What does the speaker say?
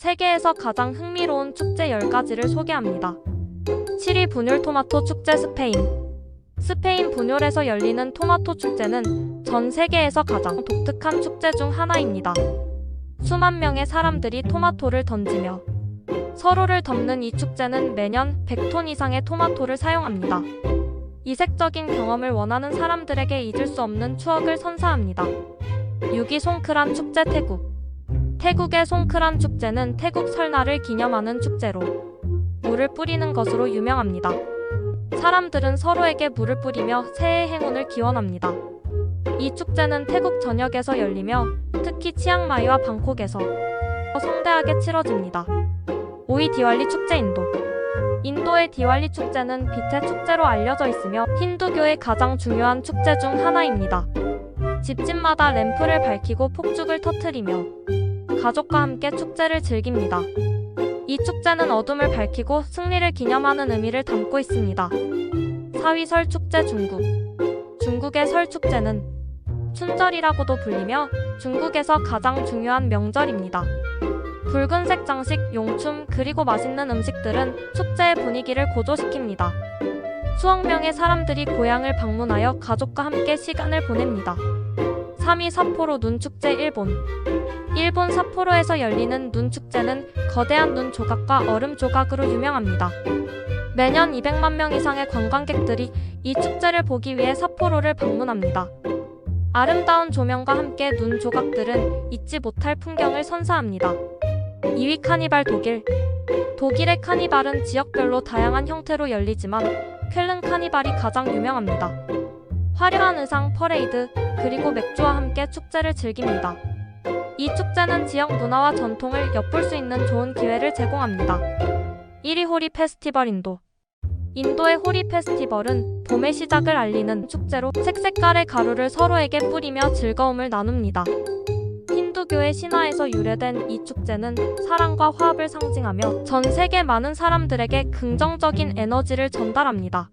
세계에서 가장 흥미로운 축제 10가지를 소개합니다. 7위 분율 토마토 축제 스페인. 스페인 분율에서 열리는 토마토 축제는 전 세계에서 가장 독특한 축제 중 하나입니다. 수만 명의 사람들이 토마토를 던지며 서로를 덮는 이 축제는 매년 100톤 이상의 토마토를 사용합니다. 이색적인 경험을 원하는 사람들에게 잊을 수 없는 추억을 선사합니다. 6위 송크란 축제 태국. 태국의 송크란 축제는 태국 설날을 기념하는 축제로 물을 뿌리는 것으로 유명합니다. 사람들은 서로에게 물을 뿌리며 새해 행운을 기원합니다. 이 축제는 태국 전역에서 열리며 특히 치앙마이와 방콕에서 성대하게 치러집니다. 5위 디왈리 축제 인도. 인도의 디왈리 축제는 빛의 축제로 알려져 있으며 힌두교의 가장 중요한 축제 중 하나입니다. 집집마다 램프를 밝히고 폭죽을 터트리며 가족과 함께 축제를 즐깁니다. 이 축제는 어둠을 밝히고 승리를 기념하는 의미를 담고 있습니다. 4위 설 축제 중국. 중국의 설 축제는 춘절이라고도 불리며 중국에서 가장 중요한 명절입니다. 붉은색 장식, 용춤, 그리고 맛있는 음식들은 축제의 분위기를 고조시킵니다. 수억 명의 사람들이 고향을 방문하여 가족과 함께 시간을 보냅니다. 3위 삿포로 눈축제 일본. 일본 삿포로에서 열리는 눈 축제는 거대한 눈 조각과 얼음 조각으로 유명합니다. 매년 200만 명 이상의 관광객들이 이 축제를 보기 위해 삿포로를 방문합니다. 아름다운 조명과 함께 눈 조각들은 잊지 못할 풍경을 선사합니다. 2위 카니발 독일. 독일의 카니발은 지역별로 다양한 형태로 열리지만 쾰른 카니발이 가장 유명합니다. 화려한 의상, 퍼레이드, 그리고 맥주와 함께 축제를 즐깁니다. 이 축제는 지역 문화와 전통을 엿볼 수 있는 좋은 기회를 제공합니다. 1위 호리 페스티벌 인도. 인도의 호리 페스티벌은 봄의 시작을 알리는 축제로 색색깔의 가루를 서로에게 뿌리며 즐거움을 나눕니다. 힌두교의 신화에서 유래된 이 축제는 사랑과 화합을 상징하며 전 세계 많은 사람들에게 긍정적인 에너지를 전달합니다.